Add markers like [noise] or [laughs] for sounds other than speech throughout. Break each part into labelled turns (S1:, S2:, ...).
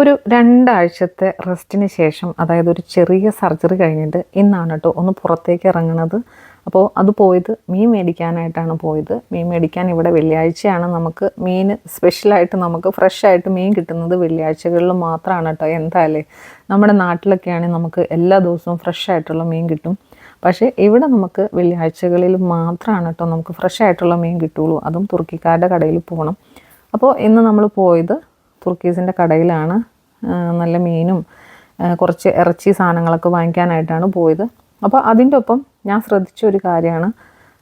S1: ഒരു രണ്ടാഴ്ചത്തെ റെസ്റ്റിന് ശേഷം അതായത് ഒരു ചെറിയ സർജറി കഴിഞ്ഞിട്ട് ഇന്നാണ് കേട്ടോ ഒന്ന് പുറത്തേക്ക് ഇറങ്ങുന്നത് അപ്പോൾ അത് പോയത് മീൻ മേടിക്കാനായിട്ടാണ് പോയത്. മീൻ മേടിക്കാൻ ഇവിടെ വെള്ളിയാഴ്ചയാണ് നമുക്ക് മീൻ സ്പെഷ്യലായിട്ട് നമുക്ക് ഫ്രഷായിട്ട് മീൻ കിട്ടുന്നത് വെള്ളിയാഴ്ചകളിൽ മാത്രമാണ് കേട്ടോ എന്തായാലേ നമ്മുടെ നാട്ടിലൊക്കെയാണെങ്കിൽ നമുക്ക് എല്ലാ ദിവസവും ഫ്രഷായിട്ടുള്ള മീൻ കിട്ടും. പക്ഷേ ഇവിടെ നമുക്ക് വെള്ളിയാഴ്ചകളിൽ മാത്രമാണ് കേട്ടോ നമുക്ക് ഫ്രഷായിട്ടുള്ള മീൻ കിട്ടുള്ളൂ. അതും തുർക്കിക്കാരുടെ കടയിൽ പോകണം. അപ്പോൾ ഇന്ന് നമ്മൾ പോയത് തുർക്കീസിന്റെ കടയിലാണ് നല്ല മീനും കുറച്ച് ഇറച്ചി സാധനങ്ങളൊക്കെ വാങ്ങിക്കാനായിട്ടാണ് പോയത്. അപ്പോൾ അതിന്റെ ഒപ്പം ഞാൻ ശ്രദ്ധിച്ച ഒരു കാര്യമാണ്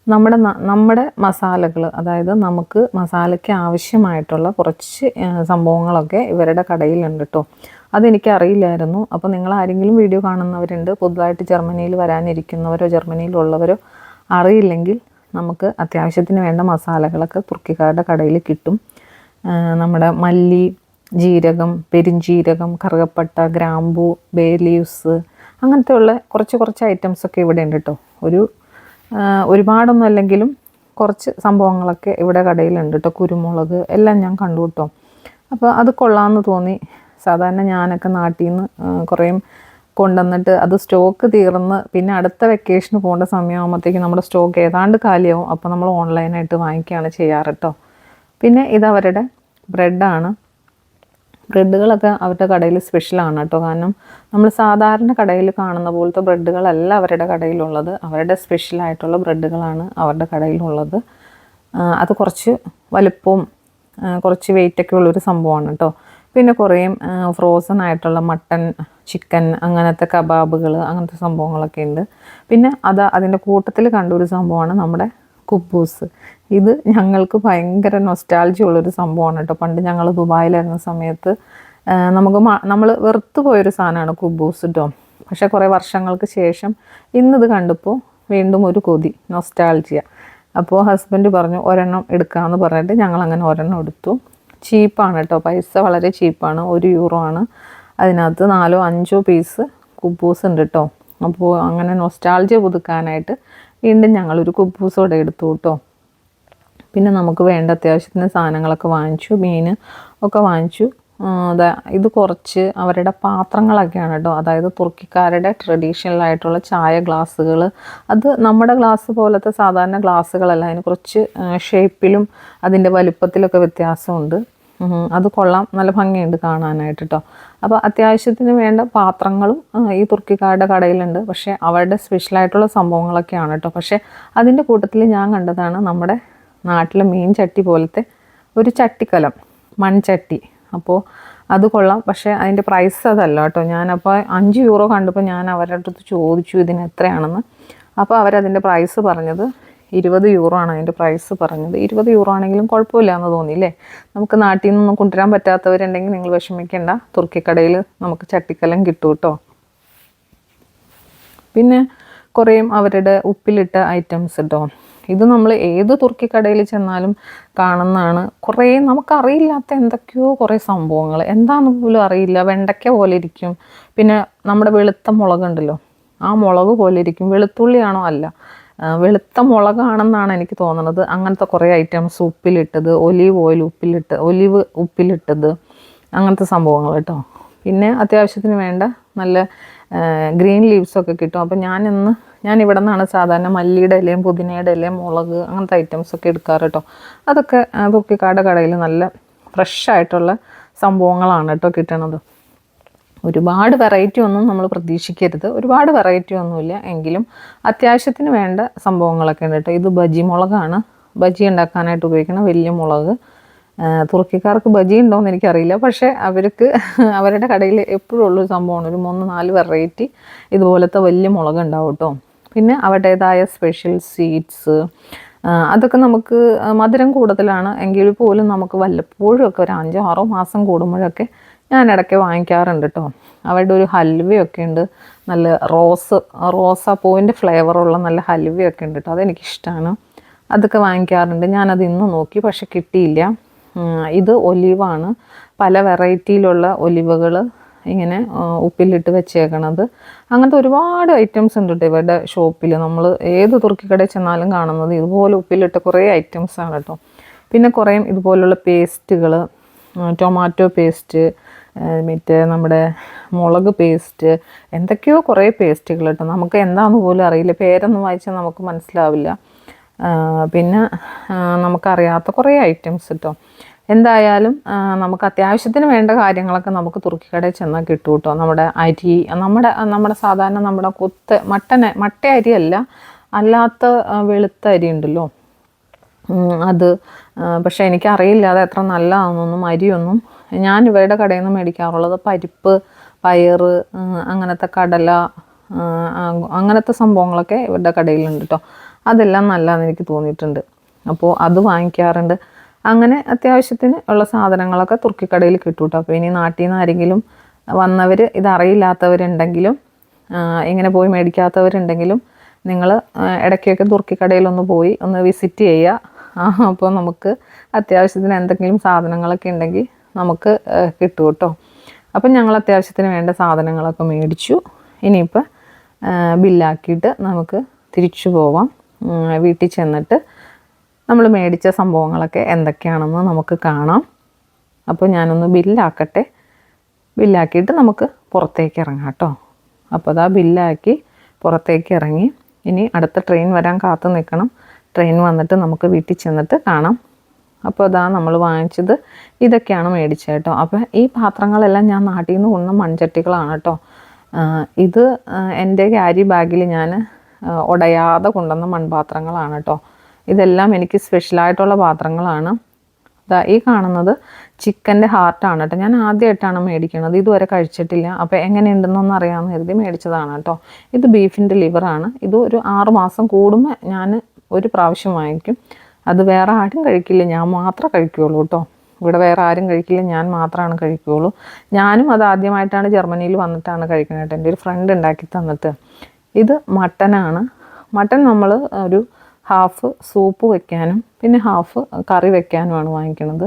S1: നമ്മുടെ നമ്മുടെ മസാലകൾ അതായത് നമുക്ക് മസാലയ്ക്ക് ആവശ്യമായിട്ടുള്ള കുറച്ച് സംഭവങ്ങളൊക്കെ ഇവരുടെ കടയിലുണ്ട് കേട്ടോ അതെനിക്ക് അറിയില്ലായിരുന്നു അപ്പോൾ നിങ്ങൾ ആരെങ്കിലും വീഡിയോ കാണുന്നവരുണ്ട് പുതുതായിട്ട് ജർമ്മനിയിൽ വരാനിരിക്കുന്നവരോ ജർമ്മനിയിലുള്ളവരോ അറിയില്ലെങ്കിൽ നമുക്ക് അത്യാവശ്യത്തിന് വേണ്ട മസാലകളൊക്കെ തുർക്കിക്കാരുടെ കടയിൽ കിട്ടും. നമ്മുടെ മല്ലി ജീരകം പെരിഞ്ജീരകം കറുകപ്പട്ട ഗ്രാമ്പു ബേ ലീവ്സ് അങ്ങനത്തെ കുറച്ച് കുറച്ച് ഐറ്റംസൊക്കെ ഇവിടെ ഉണ്ട് കേട്ടോ ഒരു ഒരുപാടൊന്നും അല്ലെങ്കിലും കുറച്ച് സംഭവങ്ങളൊക്കെ ഇവിടെ കടയിലുണ്ട് കേട്ടോ കുരുമുളക് എല്ലാം ഞാൻ കണ്ടു കേട്ടോ അപ്പോൾ അത് കൊള്ളാമെന്ന് തോന്നി. സാധാരണ ഞാനൊക്കെ നാട്ടിൽ നിന്ന് കുറേ കൊണ്ടുവന്നിട്ട് അത് സ്റ്റോക്ക് തീർന്ന് പിന്നെ അടുത്ത വെക്കേഷന് പോകേണ്ട സമയമാകുമ്പോഴത്തേക്ക് നമ്മുടെ സ്റ്റോക്ക് ഏതാണ്ട് കാലിയാവും. അപ്പോൾ നമ്മൾ ഓൺലൈനായിട്ട് വാങ്ങിക്കുകയാണ് ചെയ്യാറ് കേട്ടോ പിന്നെ ഇതവരുടെ ബ്രെഡാണ് ബ്രെഡുകളൊക്കെ അവരുടെ കടയിൽ സ്പെഷ്യലാണ് കേട്ടോ. കാരണം നമ്മൾ സാധാരണ കടയിൽ കാണുന്ന പോലത്തെ ബ്രെഡുകളല്ല അവരുടെ കടയിലുള്ളത്. അവരുടെ സ്പെഷ്യലായിട്ടുള്ള ബ്രെഡുകളാണ് അവരുടെ കടയിലുള്ളത്. അത് കുറച്ച് വലുപ്പവും കുറച്ച് വെയിറ്റൊക്കെ ഉള്ളൊരു സംഭവമാണ് കേട്ടോ. പിന്നെ കുറേ ഫ്രോസൺ ആയിട്ടുള്ള മട്ടൺ ചിക്കൻ അങ്ങനത്തെ കബാബുകൾ അങ്ങനത്തെ സംഭവങ്ങളൊക്കെ ഉണ്ട്. പിന്നെ അത് അതിന്റെ കൂട്ടത്തിൽ കണ്ട ഒരു സംഭവമാണ് നമ്മുടെ കുബൂസ് ഇത് ഞങ്ങൾക്ക് ഭയങ്കര നൊസ്റ്റാൾജി ഉള്ളൊരു സംഭവമാണ് കേട്ടോ പണ്ട് ഞങ്ങൾ ദുബായിലായിരുന്ന സമയത്ത് നമുക്ക് നമ്മൾ വെറുത്തു പോയൊരു സാധനമാണ് കുബൂസ് കേട്ടോ പക്ഷേ കുറേ വർഷങ്ങൾക്ക് ശേഷം ഇന്നത് കണ്ടപ്പോൾ വീണ്ടും ഒരു കൊതി നൊസ്റ്റാൾജിയ അപ്പോൾ ഹസ്ബൻഡ് പറഞ്ഞു ഒരെണ്ണം എടുക്കാമെന്ന് പറഞ്ഞിട്ട് ഞങ്ങൾ അങ്ങനെ ഒരെണ്ണം എടുത്തു. ചീപ്പാണ് കേട്ടോ പൈസ വളരെ ചീപ്പാണ്. ഒരു യൂറോ ആണ്. അതിനകത്ത് നാലോ അഞ്ചോ പീസ് കുബൂസ് ഉണ്ട് കേട്ടോ അപ്പോൾ അങ്ങനെ നൊസ്റ്റാൾജിയ പുതുക്കാനായിട്ട് വീണ്ടും ഞങ്ങളൊരു കൂടെ എടുത്തു കേട്ടോ. പിന്നെ നമുക്ക് വേണ്ട അത്യാവശ്യത്തിന് സാധനങ്ങളൊക്കെ വാങ്ങിച്ചു മീൻ ഒക്കെ വാങ്ങിച്ചു. ഇത് കുറച്ച് അവരുടെ പാത്രങ്ങളൊക്കെയാണ് കേട്ടോ. അതായത് തുർക്കിക്കാരുടെ ട്രഡീഷണൽ ആയിട്ടുള്ള ചായ ഗ്ലാസ്സുകൾ അത് നമ്മുടെ ഗ്ലാസ് പോലത്തെ സാധാരണ ഗ്ലാസ്സുകളല്ല അതിന് കുറച്ച് ഷേപ്പിലും അതിന്റെ വലുപ്പത്തിലൊക്കെ വ്യത്യാസമുണ്ട്. അത് കൊള്ളാം. നല്ല ഭംഗിയുണ്ട് കാണാനായിട്ട് കേട്ടോ അപ്പോൾ അത്യാവശ്യത്തിന് വേണ്ട പാത്രങ്ങളും ഈ തുർക്കിക്കാരുടെ കടയിലുണ്ട്. പക്ഷേ അവരുടെ സ്പെഷ്യലായിട്ടുള്ള സംഭവങ്ങളൊക്കെയാണ് കേട്ടോ പക്ഷേ അതിന്റെ കൂട്ടത്തിൽ ഞാൻ കണ്ടതാണ് നമ്മുടെ നാട്ടിലെ മീൻ ചട്ടി പോലത്തെ ഒരു ചട്ടിക്കലം മൺചട്ടി. അപ്പോൾ അത് കൊള്ളാം. പക്ഷേ അതിന്റെ പ്രൈസ് അതല്ല കേട്ടോ ഞാനപ്പോൾ അഞ്ച് യൂറോ കണ്ടപ്പോൾ ഞാൻ അവരുടെ അടുത്ത് ചോദിച്ചു ഇതിന് എത്രയാണെന്ന്. അപ്പോൾ അവരതിന്റെ പ്രൈസ് പറഞ്ഞത് ഇരുപത് യൂറോ ആണ് അതിന്റെ പ്രൈസ് പറഞ്ഞത്. ഇരുപത് യൂറോ ആണെങ്കിലും കുഴപ്പമില്ല എന്ന് തോന്നി തോന്നിയില്ലേ? നമുക്ക് നാട്ടിൽ നിന്നൊന്നും കൊണ്ടുവരാൻ പറ്റാത്തവരുണ്ടെങ്കിൽ നിങ്ങൾ വിഷമിക്കേണ്ട. തുർക്കിക്കടയിൽ നമുക്ക് ചട്ടിക്കലം കിട്ടും കേട്ടോ. പിന്നെ കുറേയും അവരുടെ ഉപ്പിലിട്ട ഐറ്റംസ് കേട്ടോ ഇത് നമ്മൾ ഏത് തുർക്കി കടയിൽ ചെന്നാലും കാണുന്നതാണ്. കുറേ നമുക്കറിയില്ലാത്ത എന്തൊക്കെയോ കുറേ സംഭവങ്ങൾ. എന്താണെന്ന് പോലും അറിയില്ല. വെണ്ടയ്ക്ക പോലെ ഇരിക്കും. പിന്നെ നമ്മുടെ വെളുത്ത മുളകുണ്ടല്ലോ. ആ മുളക് പോലെ ഇരിക്കും. വെളുത്തുള്ളിയാണോ അല്ല. വെളുത്ത മുളകാണെന്നാണ് എനിക്ക് തോന്നുന്നത് അങ്ങനത്തെ കുറേ ഐറ്റംസ് ഉപ്പിലിട്ടത് ഒലീവ് ഓയിൽ ഉപ്പിലിട്ട് ഒലിവ് ഉപ്പിലിട്ടത് അങ്ങനത്തെ സംഭവങ്ങൾ കേട്ടോ. പിന്നെ അത്യാവശ്യത്തിന് വേണ്ട നല്ല ഗ്രീൻ ലീവ്സൊക്കെ കിട്ടും. അപ്പോൾ ഇന്ന് ഞാൻ ഇവിടെ നിന്നാണ് സാധാരണ മല്ലിയുടെ ഇലയും പുതിനയുടെ ഇലയും മുളക് അങ്ങനത്തെ ഐറ്റംസ് ഒക്കെ എടുക്കാറ് കേട്ടോ. അതൊക്കെ തൂക്കിക്കാട് കടയിൽ നല്ല ഫ്രഷ് ആയിട്ടുള്ള സംഭവങ്ങളാണ് കേട്ടോ കിട്ടണത്. ഒരുപാട് വെറൈറ്റി ഒന്നും നമ്മൾ പ്രതീക്ഷിക്കരുത്. ഒരുപാട് വെറൈറ്റി ഒന്നുമില്ല. എങ്കിലും അത്യാവശ്യത്തിന് വേണ്ട സംഭവങ്ങളൊക്കെ ഉണ്ട് കേട്ടോ. ഇത് ബജി മുളകാണ്. ബജി ഉണ്ടാക്കാനായിട്ട് ഉപയോഗിക്കുന്ന വലിയ മുളക്. തുർക്കിക്കാർക്ക് ബജി ഉണ്ടോയെന്ന് എനിക്കറിയില്ല. പക്ഷേ അവർക്ക് [laughs] അവരുടെ കടയിൽ എപ്പോഴും ഉള്ളൊരു സംഭവമാണ്. ഒരു മൂന്ന് നാല് വെറൈറ്റി ഇതുപോലത്തെ വലിയ മുളക് ഉണ്ടാവും കേട്ടോ. പിന്നെ അവരുടേതായ സ്പെഷ്യൽ സീഡ്സ് അതൊക്കെ നമുക്ക് മധുരം കൂടുതലാണ്. എങ്കിൽ പോലും നമുക്ക് വല്ലപ്പോഴും ഒക്കെ ഒരു അഞ്ചോ ആറോ മാസം കൂടുമ്പോഴൊക്കെ ഞാൻ ഇടയ്ക്ക് വാങ്ങിക്കാറുണ്ട് കേട്ടോ അവരുടെ ഒരു ഹൽവയൊക്കെ ഉണ്ട്. നല്ല റോസ് റോസാ പൂവിന്റെ ഫ്ലേവറുള്ള നല്ല ഹൽവയൊക്കെ ഉണ്ട് കേട്ടോ അതെനിക്കിഷ്ടമാണ് അതൊക്കെ വാങ്ങിക്കാറുണ്ട്. ഞാനത് ഇന്ന് നോക്കി പക്ഷെ കിട്ടിയില്ല. ഇത് ഒലിവാണ്. പല വെറൈറ്റിയിലുള്ള ഒലിവുകൾ ഇങ്ങനെ ഉപ്പിലിട്ട് വെച്ചേക്കണത്. അങ്ങനത്തെ ഒരുപാട് ഐറ്റംസ് ഉണ്ട് കേട്ടോ ഇവരുടെ ഷോപ്പിൽ നമ്മൾ ഏത് തുർക്കിക്കടയിൽ ചെന്നാലും കാണുന്നത് ഇതുപോലെ ഉപ്പിലിട്ട കുറേ ഐറ്റംസ് ആണ് കേട്ടോ പിന്നെ കുറേ ഇതുപോലുള്ള പേസ്റ്റുകൾ ടൊമാറ്റോ പേസ്റ്റ് മറ്റേ നമ്മുടെ മുളക് പേസ്റ്റ് എന്തൊക്കെയോ കുറേ പേസ്റ്റുകൾ കേട്ടോ. നമുക്ക് എന്താണെന്ന് പോലും അറിയില്ല. പേരൊന്നും വായിച്ചാൽ നമുക്ക് മനസ്സിലാവില്ല. പിന്നെ നമുക്കറിയാത്ത കുറേ ഐറ്റംസ് കേട്ടോ എന്തായാലും നമുക്ക് അത്യാവശ്യത്തിന് വേണ്ട കാര്യങ്ങളൊക്കെ നമുക്ക് തുർക്കിക്കടയിൽ ചെന്നാൽ കിട്ടും കേട്ടോ നമ്മുടെ അരി നമ്മുടെ നമ്മുടെ സാധാരണ നമ്മുടെ കൊത്ത് മട്ടൻ മട്ട അരിയല്ല. അല്ലാത്ത വെളുത്ത അരി ഉണ്ടല്ലോ. അത് പക്ഷേ എനിക്കറിയില്ല അത് എത്ര നല്ലതാണെന്നൊന്നും അരിയൊന്നും ഞാൻ ഇവരുടെ കടയിൽ നിന്ന് മേടിക്കാറുള്ളത് പരിപ്പ് പയർ അങ്ങനത്തെ കടല അങ്ങനത്തെ സംഭവങ്ങളൊക്കെ ഇവരുടെ കടയിലുണ്ട് കേട്ടോ അതെല്ലാം നല്ലതെന്ന് എനിക്ക് തോന്നിയിട്ടുണ്ട്. അപ്പോൾ അത് വാങ്ങിക്കാറുണ്ട്. അങ്ങനെ അത്യാവശ്യത്തിന് ഉള്ള സാധനങ്ങളൊക്കെ തുർക്കിക്കടയിൽ കിട്ടും കേട്ടോ അപ്പോൾ ഇനി നാട്ടിൽ നിന്ന് ആരെങ്കിലും വന്നവർ ഇതറിയില്ലാത്തവരുണ്ടെങ്കിലും ഇങ്ങനെ പോയി മേടിക്കാത്തവരുണ്ടെങ്കിലും നിങ്ങൾ ഇടയ്ക്കൊക്കെ തുർക്കിക്കടയിലൊന്ന് പോയി ഒന്ന് വിസിറ്റ് ചെയ്യുക. അപ്പോൾ നമുക്ക് അത്യാവശ്യത്തിന് എന്തെങ്കിലും സാധനങ്ങളൊക്കെ ഉണ്ടെങ്കിൽ നമുക്ക് കിട്ടും കേട്ടോ. അപ്പം ഞങ്ങൾ അത്യാവശ്യത്തിന് വേണ്ട സാധനങ്ങളൊക്കെ മേടിച്ചു. ഇനിയിപ്പോൾ ബില്ലാക്കിയിട്ട് നമുക്ക് തിരിച്ചു പോവാം. വീട്ടിൽ ചെന്നിട്ട് നമ്മൾ മേടിച്ച സംഭവങ്ങളൊക്കെ എന്തൊക്കെയാണെന്ന് നമുക്ക് കാണാം. അപ്പോൾ ഞാനൊന്ന് ബില്ലാക്കട്ടെ. ബില്ലാക്കിയിട്ട് നമുക്ക് പുറത്തേക്ക് ഇറങ്ങാം കേട്ടോ. അപ്പോൾ അതാ ബില്ലാക്കി പുറത്തേക്ക് ഇറങ്ങി. ഇനി അടുത്ത ട്രെയിൻ വരാൻ കാത്തു നിൽക്കണം. ട്രെയിൻ വന്നിട്ട് നമുക്ക് വീട്ടിൽ ചെന്നിട്ട് കാണാം. അപ്പോൾ അതാ നമ്മൾ വാങ്ങിച്ചത്. ഇതൊക്കെയാണ് മേടിച്ചത് കേട്ടോ. അപ്പോൾ ഈ പാത്രങ്ങളെല്ലാം ഞാൻ നാട്ടിൽ നിന്ന് കൊണ്ടുവന്ന മൺചട്ടികളാണ് കേട്ടോ. ഇത് എന്റെ ക്യാരി ബാഗിൽ ഞാൻ ഉടയാതെ കൊണ്ടുവന്ന മൺപാത്രങ്ങളാണ് കേട്ടോ. ഇതെല്ലാം എനിക്ക് സ്പെഷ്യലായിട്ടുള്ള പാത്രങ്ങളാണ്. ദാ ഈ കാണുന്നത് ചിക്കന്റെ ഹാർട്ടാണ് കേട്ടോ. ഞാൻ ആദ്യമായിട്ടാണ് മേടിക്കുന്നത്. ഇതുവരെ കഴിച്ചിട്ടില്ല. അപ്പോൾ എങ്ങനെയുണ്ടെന്നൊന്നും അറിയാമെന്ന് കരുതി മേടിച്ചതാണ് കേട്ടോ. ഇത് ബീഫിന്റെ ലിവറാണ്. ഇത് ഒരു ആറ് മാസം കൂടുമ്പോൾ ഞാൻ ഒരു പ്രാവശ്യം വാങ്ങിക്കും. അത് വേറെ ആരും കഴിക്കില്ല. ഞാൻ മാത്രം കഴിക്കുകയുള്ളൂ കേട്ടോ. ഇവിടെ വേറെ ആരും കഴിക്കില്ല. ഞാൻ മാത്രമാണ് കഴിക്കുകയുള്ളൂ ഞാനും അത് ആദ്യമായിട്ടാണ് ജർമ്മനിയിൽ വന്നിട്ടാണ് കഴിക്കുന്നത് എന്റെ ഒരു ഫ്രണ്ട് ഉണ്ടാക്കി തന്നിട്ട്. ഇത് മട്ടനാണ് മട്ടൻ നമ്മൾ ഒരു ഹാഫ് സൂപ്പ് വെക്കാനും പിന്നെ ഹാഫ് കറി വെക്കാനുമാണ് വാങ്ങിക്കുന്നത്.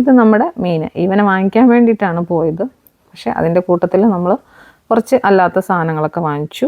S1: ഇത് നമ്മുടെ മീൻ. ഇവനെ വാങ്ങിക്കാൻ വേണ്ടിയിട്ടാണ് പോയത്. പക്ഷേ അതിന്റെ കൂട്ടത്തിൽ നമ്മൾ കുറച്ച് അല്ലാത്ത സാധനങ്ങളൊക്കെ വാങ്ങിച്ചു.